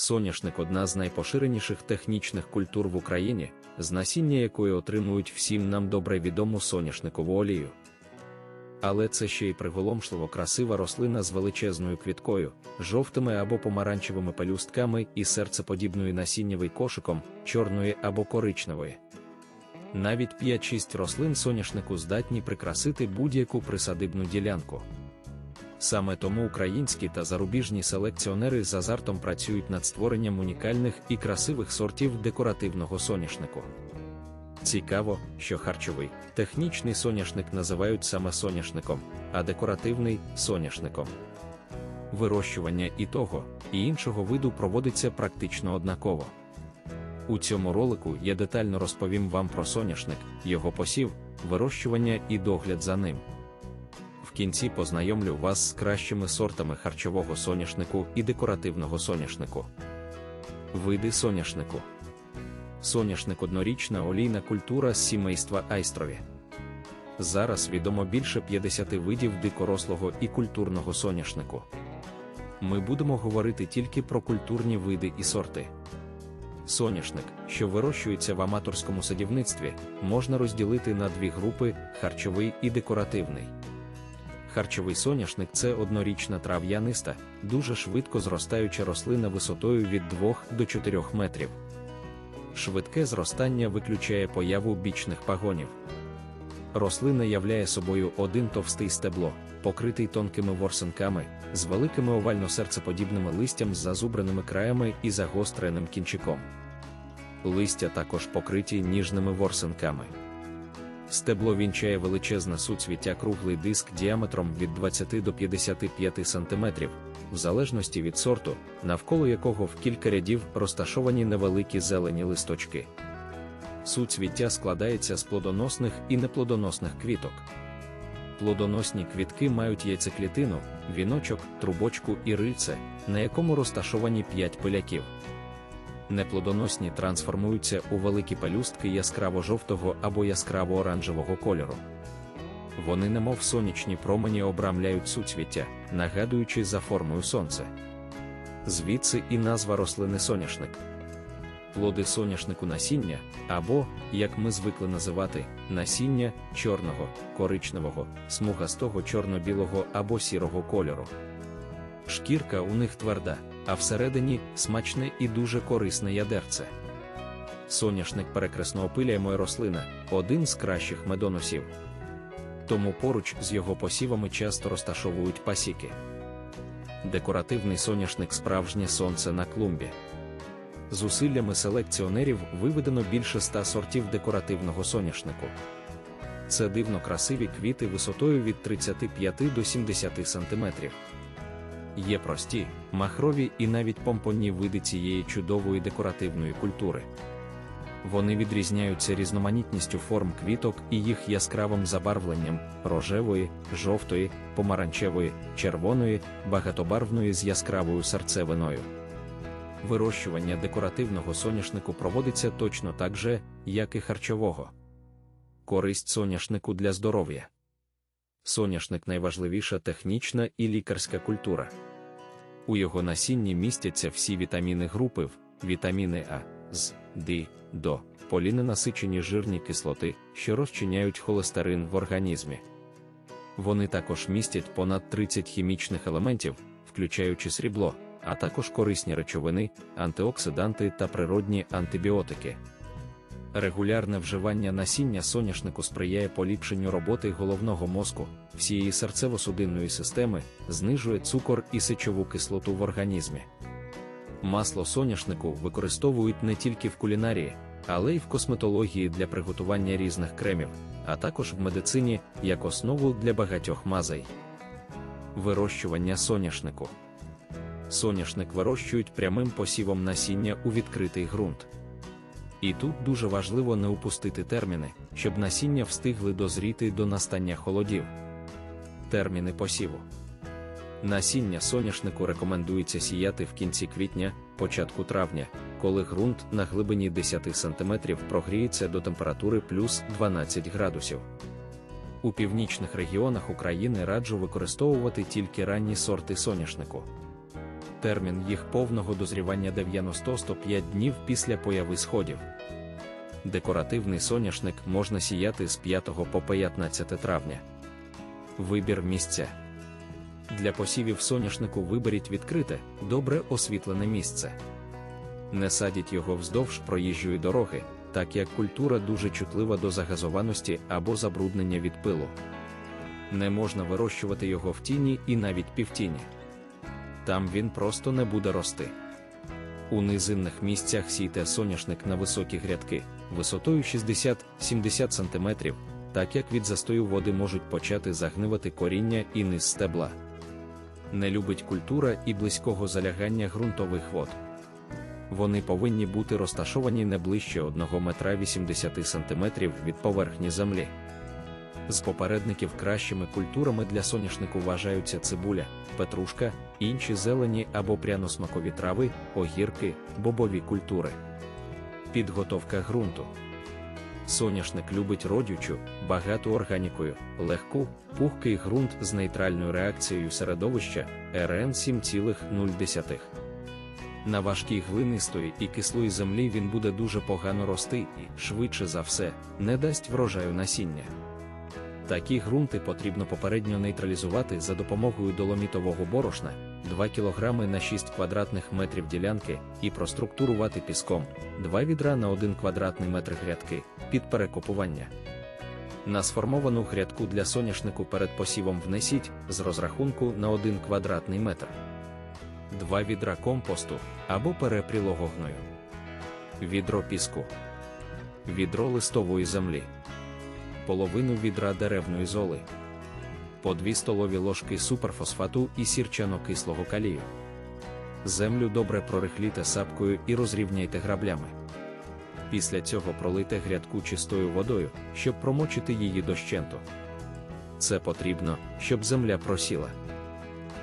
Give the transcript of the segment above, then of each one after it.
Соняшник одна з найпоширеніших технічних культур в Україні, з насіння якої отримують всім нам добре відому соняшникову олію. Але це ще й приголомшливо красива рослина з величезною квіткою, жовтими або помаранчевими пелюстками і серцеподібною насіннєвий кошиком, чорної або коричневої. Навіть 5-6 рослин соняшнику здатні прикрасити будь-яку присадибну ділянку. Саме тому українські та зарубіжні селекціонери з азартом працюють над створенням унікальних і красивих сортів декоративного соняшнику. Цікаво, що харчовий, технічний соняшник називають саме соняшником, а декоративний соняшником. Вирощування і того, і іншого виду проводиться практично однаково. У цьому ролику я детально розповім вам про соняшник, його посів, вирощування і догляд за ним. Кінці познайомлю вас з кращими сортами харчового соняшнику і декоративного соняшнику. Види соняшнику. Соняшник однорічна олійна культура з сімейства айстрові. Зараз відомо більше 50 видів дикорослого і культурного соняшнику. Ми будемо говорити тільки про культурні види і сорти. Соняшник, що вирощується в аматорському садівництві, можна розділити на дві групи харчовий і декоративний. Харчовий соняшник це однорічна трав'яниста, дуже швидко зростаюча рослина висотою від 2 до 4 метрів. Швидке зростання виключає появу бічних пагонів. Рослина являє собою один товстий стебло, покритий тонкими ворсинками, з великими овально-серцеподібними листям з зазубреними краями і загостреним кінчиком. Листя також покриті ніжними ворсинками. Стебло вінчає величезне суцвіття круглий диск діаметром від 20 до 55 см, в залежності від сорту, навколо якого в кілька рядів розташовані невеликі зелені листочки. Суцвіття складається з плодоносних і неплодоносних квіток. Плодоносні квітки мають яйцеклітину, віночок, трубочку і рильце, на якому розташовані 5 пиляків. Неплодоносні трансформуються у великі пелюстки яскраво-жовтого або яскраво-оранжевого кольору. Вони, немов сонячні промені, обрамляють суцвіття, нагадуючи за формою сонце. Звідси і назва рослини соняшник. Плоди соняшнику насіння, або, як ми звикли називати, насіння чорного, коричневого, смугастого чорно-білого або сірого кольору. Шкірка у них тверда, а всередині смачне і дуже корисне ядерце. Соняшник перекресно опиляємо рослина один з кращих медоносів. Тому поруч з його посівами часто розташовують пасіки. Декоративний соняшник справжнє сонце на клумбі. Зусиллями селекціонерів виведено більше ста сортів декоративного соняшнику. Це дивно красиві квіти висотою від 35 до 70 см. Є прості, махрові і навіть помпонні види цієї чудової декоративної культури. Вони відрізняються різноманітністю форм квіток і їх яскравим забарвленням рожевої, жовтої, помаранчевої, червоної, багатобарвної з яскравою серцевиною. Вирощування декоративного соняшнику проводиться точно так же, як і харчового. Користь соняшнику для здоров'я. Соняшник найважливіша технічна і лікарська культура. У його насінні містяться всі вітаміни групи В, вітаміни А, З, Д, До, поліненасичені жирні кислоти, що розчиняють холестерин в організмі. Вони також містять понад 30 хімічних елементів, включаючи срібло, а також корисні речовини, антиоксиданти та природні антибіотики. Регулярне вживання насіння соняшнику сприяє поліпшенню роботи головного мозку, всієї серцево-судинної системи, знижує цукор і сечову кислоту в організмі. Масло соняшнику використовують не тільки в кулінарії, але й в косметології для приготування різних кремів, а також в медицині як основу для багатьох мазей. Вирощування соняшнику. Соняшник вирощують прямим посівом насіння у відкритий ґрунт. І тут дуже важливо не упустити терміни, щоб насіння встигли дозріти до настання холодів. Терміни посіву. Насіння соняшнику рекомендується сіяти в кінці квітня, початку травня, коли ґрунт на глибині 10 см прогріється до температури плюс 12 градусів. У північних регіонах України раджу використовувати тільки ранні сорти соняшнику. Термін їх повного дозрівання 90-105 днів після появи сходів. Декоративний соняшник можна сіяти з 5 по 15 травня. Вибір місця. Для посівів соняшнику виберіть відкрите, добре освітлене місце. Не садіть його вздовж проїжджої дороги, так як культура дуже чутлива до загазованості або забруднення від пилу. Не можна вирощувати його в тіні і навіть півтіні. Там він просто не буде рости. У низинних місцях сійте соняшник на високі грядки, висотою 60-70 см, так як від застою води можуть почати загнивати коріння і низ стебла. Не любить культура і близького залягання ґрунтових вод. Вони повинні бути розташовані не ближче 1 метра 80 см від поверхні землі. З попередників кращими культурами для соняшнику вважаються цибуля, петрушка, інші зелені або пряносмакові трави, огірки, бобові культури. Підготовка ґрунту. Соняшник любить родючу, багату органікою, легку, пухкий ґрунт з нейтральною реакцією середовища РН 7,0. На важкій глинистої і кислої землі він буде дуже погано рости і, швидше за все, не дасть врожаю насіння. Такі ґрунти потрібно попередньо нейтралізувати за допомогою доломітового борошна 2 кг на 6 квадратних метрів ділянки і проструктурувати піском 2 відра на 1 квадратний метр грядки під перекопування. На сформовану грядку для соняшнику перед посівом внесіть з розрахунку на 1 квадратний метр. 2 відра компосту або перепрілого гною. Відро піску. Відро листової землі половину відра деревної золи, по 2 столові ложки суперфосфату і сірчано-кислого калію. Землю добре прорихліте сапкою і розрівняйте граблями. Після цього пролийте грядку чистою водою, щоб промочити її дощенту. Це потрібно, щоб земля просіла.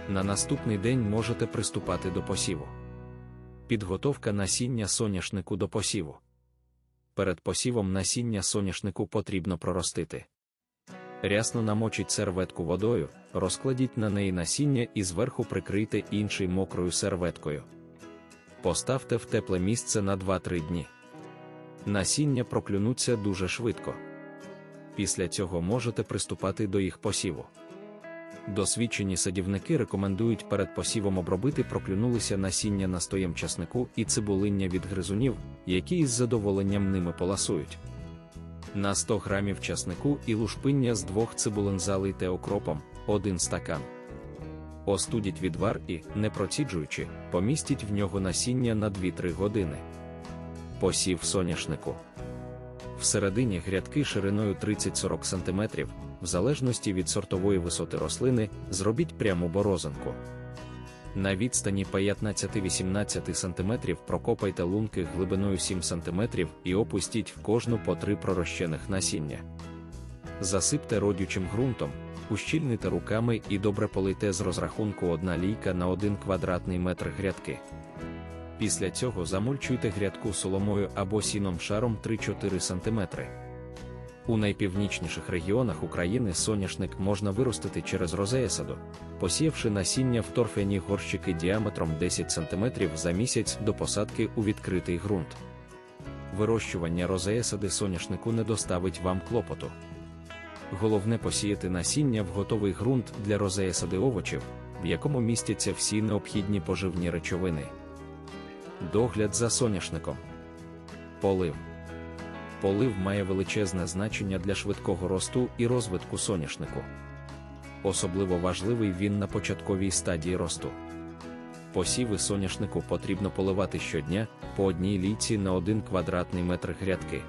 На наступний день можете приступати до посіву. Підготовка насіння соняшнику до посіву перед посівом насіння соняшнику потрібно проростити. Рясно намочіть серветку водою, розкладіть на неї насіння і зверху прикрийте інший мокрою серветкою. Поставте в тепле місце на 2-3 дні. Насіння проклюнуться дуже швидко. Після цього можете приступати до їх посіву. Досвідчені садівники рекомендують перед посівом обробити проклюнулися насіння настоєм часнику і цибулиння від гризунів, які із задоволенням ними поласують. На 100 грамів часнику і лушпиння з двох цибулин залийте окропом 1 стакан. Остудіть відвар і, не проціджуючи, помістіть в нього насіння на 2-3 години. Посів соняшнику. Всередині грядки шириною 30-40 см, в залежності від сортової висоти рослини, зробіть пряму борозинку. На відстані 15-18 см прокопайте лунки глибиною 7 см і опустіть в кожну по три пророщених насіння. Засипте родючим ґрунтом, ущільните руками і добре полийте з розрахунку одна лійка на 1 квадратний метр грядки. Після цього замульчуйте грядку соломою або сіном шаром 3-4 см. У найпівнічніших регіонах України соняшник можна виростити через розеясаду, посіявши насіння в торфяні горщики діаметром 10 см за місяць до посадки у відкритий ґрунт. Вирощування розеясади соняшнику не доставить вам клопоту. Головне посіяти насіння в готовий ґрунт для розеясади овочів, в якому містяться всі необхідні поживні речовини. Догляд за соняшником. Полив. Полив має величезне значення для швидкого росту і розвитку соняшнику. Особливо важливий він на початковій стадії росту. Посіви соняшнику потрібно поливати щодня по одній лійці на 1 квадратний метр грядки.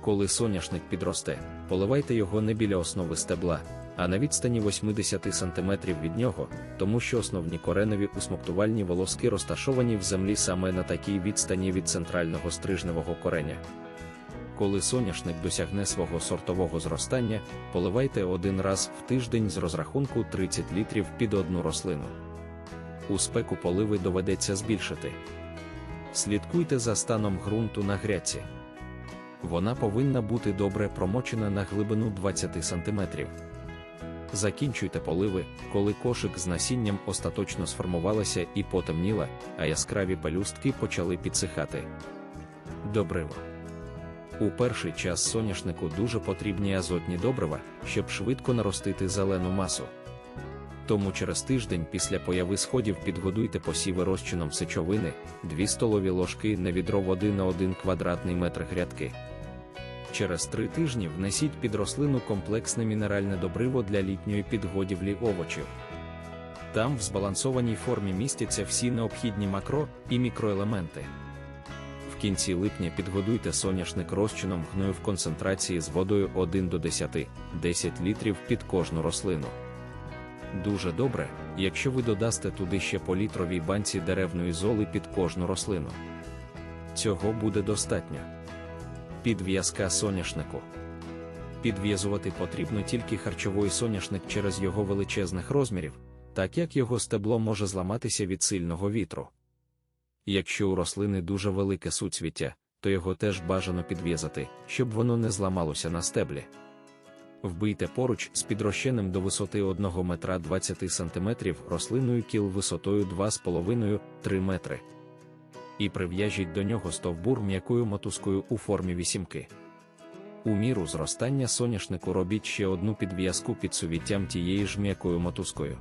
Коли соняшник підросте, поливайте його не біля основи стебла, а на відстані 80 см від нього, тому що основні коренові усмоктувальні волоски розташовані в землі саме на такій відстані від центрального стрижневого кореня. Коли соняшник досягне свого сортового зростання, поливайте один раз в тиждень з розрахунку 30 літрів під одну рослину. У спеку поливи доведеться збільшити. Слідкуйте за станом ґрунту на грядці. Вона повинна бути добре промочена на глибину 20 см. Закінчуйте поливи, коли кошик з насінням остаточно сформувалася і потемніла, а яскраві пелюстки почали підсихати. Добриво. У перший час соняшнику дуже потрібні азотні добрива, щоб швидко наростити зелену масу. Тому через тиждень після появи сходів підгодуйте посіви розчином сечовини 2 столові ложки на відро води на 1 квадратний метр грядки. Через три тижні внесіть під рослину комплексне мінеральне добриво для літньої підгодівлі овочів. Там в збалансованій формі містяться всі необхідні макро і мікроелементи. Кінці липня підгодуйте соняшник розчином гною в концентрації з водою 1 до 10, 10 літрів під кожну рослину. Дуже добре, якщо ви додасте туди ще по літровій банці деревної золи під кожну рослину. Цього буде достатньо. Підв'язка соняшнику. Підв'язувати потрібно тільки харчовий соняшник через його величезних розмірів, так як його стебло може зламатися від сильного вітру. Якщо у рослини дуже велике суцвіття, то його теж бажано підв'язати, щоб воно не зламалося на стеблі. Вбийте поруч з підрощеним до висоти 1 метра 20 см рослиною кіл висотою 2,5-3 метри. І прив'яжіть до нього стовбур м'якою мотузкою у формі вісімки. У міру зростання соняшнику робіть ще одну підв'язку під сувіттям тієї ж м'якою мотузкою.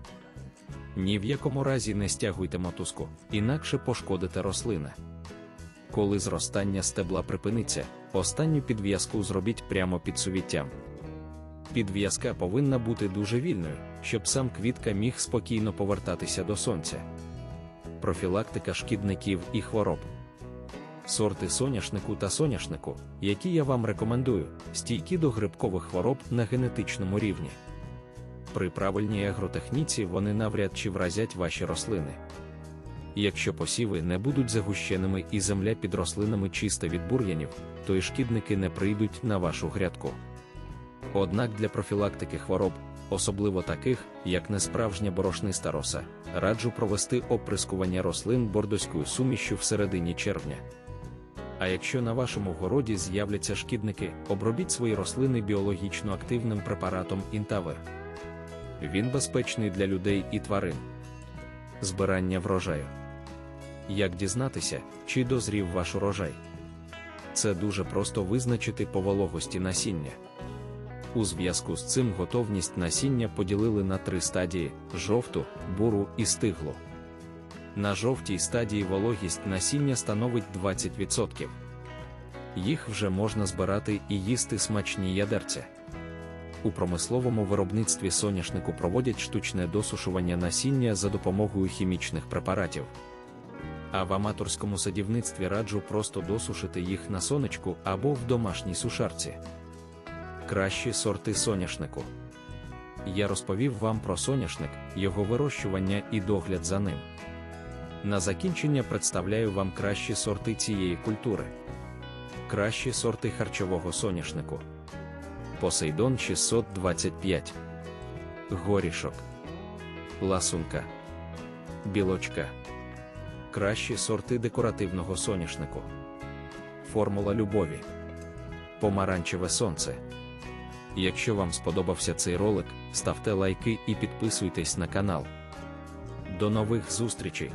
Ні в якому разі не стягуйте мотузку, інакше пошкодите рослини. Коли зростання стебла припиниться, останню підв'язку зробіть прямо під сувіттям. Підв'язка повинна бути дуже вільною, щоб сам квітка міг спокійно повертатися до сонця. Профілактика шкідників і хвороб. Сорти соняшнику та соняшнику, які я вам рекомендую, стійкі до грибкових хвороб на генетичному рівні. При правильній агротехніці вони навряд чи вразять ваші рослини. Якщо посіви не будуть загущеними і земля під рослинами чиста від бур'янів, то і шкідники не прийдуть на вашу грядку. Однак для профілактики хвороб, особливо таких, як несправжня борошниста роса, раджу провести оприскування рослин бордоською сумішю в середині червня. А якщо на вашому городі з'являться шкідники, обробіть свої рослини біологічно активним препаратом Інтавер. Він безпечний для людей і тварин. Збирання врожаю. Як дізнатися, чи дозрів ваш урожай? Це дуже просто визначити по вологості насіння. У зв'язку з цим готовність насіння поділили на три стадії: жовту, буру і стиглу. На жовтій стадії вологість насіння становить 20%. Їх вже можна збирати і їсти смачні ядерця. У промисловому виробництві соняшнику проводять штучне досушування насіння за допомогою хімічних препаратів. А в аматорському садівництві раджу просто досушити їх на сонечку або в домашній сушарці. Кращі сорти соняшнику. Я розповів вам про соняшник, його вирощування і догляд за ним. На закінчення представляю вам кращі сорти цієї культури. Кращі сорти харчового соняшнику. Посейдон 625, Горішок, Ласунка, Білочка. Кращі сорти декоративного соняшнику. Формула любові. Помаранчеве сонце. Якщо вам сподобався цей ролик, ставте лайки і підписуйтесь на канал. До нових зустрічей!